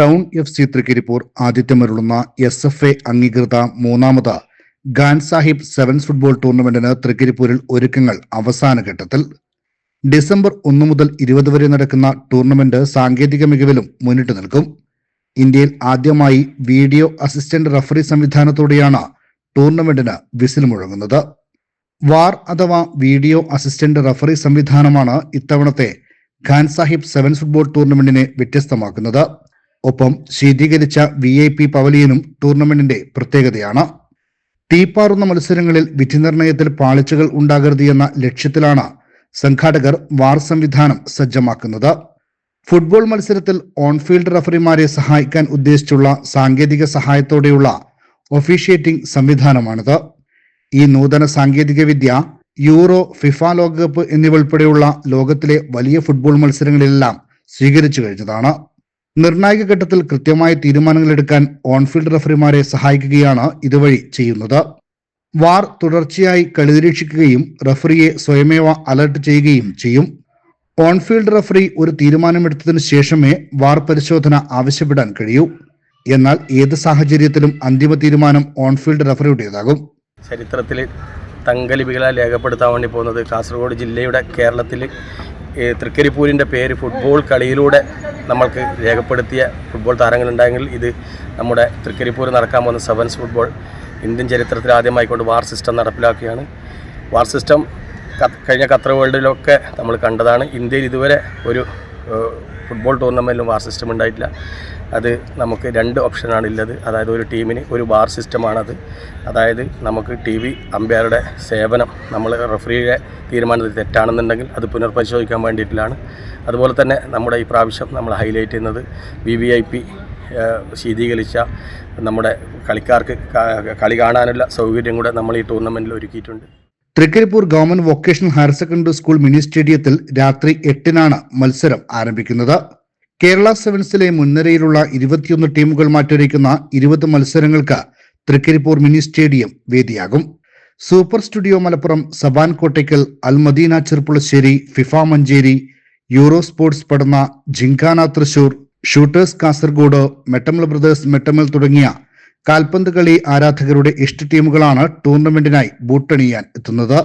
Town F C Trikaripur ആതിഥ്യമരുളുന്ന S F A അംഗീകൃത മൂന്നാമത് ഗാൻ സാഹിബ് സെവൻസ് ഫുട്ബോൾ ടൂർണമെന്റിന് തൃക്കരിപ്പൂരിൽ ഒരുക്കങ്ങൾ അവസാന ഘട്ടത്തിൽ. ഡിസംബർ ഒന്ന് മുതൽ ഇരുപത് വരെ നടക്കുന്ന ടൂർണമെന്റ് സാങ്കേതിക മികവിലും മുന്നിട്ട് നിൽക്കും. ഇന്ത്യയിൽ ആദ്യമായി വീഡിയോ അസിസ്റ്റന്റ് റഫറി സംവിധാനത്തോടെയാണ് ടൂർണമെന്റിന് വിസിൽ മുഴങ്ങുന്നത്. വാർ അഥവാ വീഡിയോ അസിസ്റ്റന്റ് റഫറി സംവിധാനമാണ് ഇത്തവണത്തെ ഖാൻ സാഹിബ് സെവൻസ് ഫുട്ബോൾ ടൂർണമെന്റിനെ വ്യത്യസ്തമാക്കുന്നത്. ഒപ്പം ശീതീകരിച്ച വി ഐ പി പവലിയനും ടൂർണമെന്റിന്റെ പ്രത്യേകതയാണ്. തീപ്പാറുന്ന മത്സരങ്ങളിൽ വിധി നിർണയത്തിൽ പാളിച്ചകൾ ഉണ്ടാകരുത് എന്ന ലക്ഷ്യത്തിലാണ് സംഘാടകർ വാർ സംവിധാനം സജ്ജമാക്കുന്നത്. ഫുട്ബോൾ മത്സരത്തിൽ ഓൺഫീൽഡ് റഫറിമാരെ സഹായിക്കാൻ ഉദ്ദേശിച്ചുള്ള സാങ്കേതിക സഹായത്തോടെയുള്ള ഒഫീഷ്യേറ്റിംഗ് സംവിധാനമാണിത്. ഈ നൂതന സാങ്കേതിക വിദ്യ യൂറോ ഫിഫ ലോകകപ്പ് എന്നിവ ഉൾപ്പെടെയുള്ള ലോകത്തിലെ വലിയ ഫുട്ബോൾ മത്സരങ്ങളിലെല്ലാം സ്വീകരിച്ചു കഴിഞ്ഞതാണ്. നിർണായക ഘട്ടത്തിൽ കൃത്യമായ തീരുമാനങ്ങൾ എടുക്കാൻ ഓൺഫീൽഡ് റഫറിമാരെ സഹായിക്കുകയാണ് ഇതുവഴി ചെയ്യുന്നത്. വാർ തുടർച്ചയായി കളി നിരീക്ഷിക്കുകയും റഫറിയെ സ്വയമേവ അലർട്ട് ചെയ്യുകയും ചെയ്യും. ഓൺഫീൽഡ് റഫറി ഒരു തീരുമാനമെടുത്തതിന് ശേഷമേ വാർ പരിശോധന ആവശ്യപ്പെടാൻ കഴിയൂ. എന്നാൽ ഏത് സാഹചര്യത്തിലും അന്തിമ തീരുമാനം ഓൺഫീൽഡ് റഫറിയുടേതാകും ചരിത്രത്തിൽ തങ്കലിപികളാൽ രേഖപ്പെടുത്താൻ വേണ്ടി പോകുന്നത് കാസർഗോഡ് ജില്ലയുടെ കേരളത്തിൽ തൃക്കരിപ്പൂരിന്റെ പേര് ഫുട്ബോൾ കളിയിലൂടെ നമ്മൾക്ക് രേഖപ്പെടുത്തിയ ഫുട്ബോൾ താരങ്ങളുണ്ടെങ്കിൽ ഇത് നമ്മുടെ തൃക്കരിപ്പൂർ നടക്കാൻ പോകുന്ന സെവൻസ് ഫുട്ബോൾ ഇന്ത്യൻ ചരിത്രത്തിൽ ആദ്യമായിക്കൊണ്ട് വാർ സിസ്റ്റം നടപ്പിലാക്കുകയാണ്. വാർ സിസ്റ്റം കഴിഞ്ഞ ഖത്തർ വേൾഡിലൊക്കെ നമ്മൾ കണ്ടതാണ്. ഇന്ത്യയിൽ ഇതുവരെ ഒരു ഫുട്ബോൾ ടൂർണമെന്റിലും വാർ സിസ്റ്റം ഉണ്ടായിട്ടില്ല. അത് നമുക്ക് രണ്ട് ഓപ്ഷനാണ് ഉള്ളത് അതായത് ഒരു ടീമിന് ഒരു ബാർ സിസ്റ്റമാണത് അതായത് നമുക്ക് ടി വി അമ്പയറുടെ സേവനം നമ്മൾ റഫറിയുടെ തീരുമാനത്തിൽ തെറ്റാണെന്നുണ്ടെങ്കിൽ അത് പുനർപരിശോധിക്കാൻ വേണ്ടിയിട്ടാണ്. അതുപോലെ തന്നെ നമ്മുടെ ഈ പ്രാവശ്യം നമ്മൾ ഹൈലൈറ്റ് ചെയ്യുന്നത് വി വി ഐ പി ശീതീകരിച്ച നമ്മുടെ കളിക്കാർക്ക് കളി കാണാനുള്ള സൗകര്യം കൂടെ നമ്മൾ ഈ ടൂർണമെന്റിൽ ഒരുക്കിയിട്ടുണ്ട്. Trikaripur government vocational higher secondary school mini സ്റ്റേഡിയത്തിൽ രാത്രി എട്ടിനാണ് മത്സരം ആരംഭിക്കുന്നത്. കേരള സെവൻസിലെ മുൻനിരയിലുള്ള ഇരുപത്തിയൊന്ന് ടീമുകൾ മാറ്റുരയ്ക്കുന്ന ഇരുപത് മത്സരങ്ങൾക്ക് Trikaripur mini stadium വേദിയാകും. Super studio Malappuram Saban Kottakkal Almadina Cherpulassery FIFA Manjeri euro sports Padanna Jinkana Thrissur shooters Kasaragod Mettammal brothers Mettammal തുടങ്ങിയ കാൽപന്ത് കളി ആരാധകരുടെ ഇഷ്ട ടീമുകളാണ് ടൂർണമെന്റിനായി ബൂട്ടണിയാൻ എത്തുന്നത്.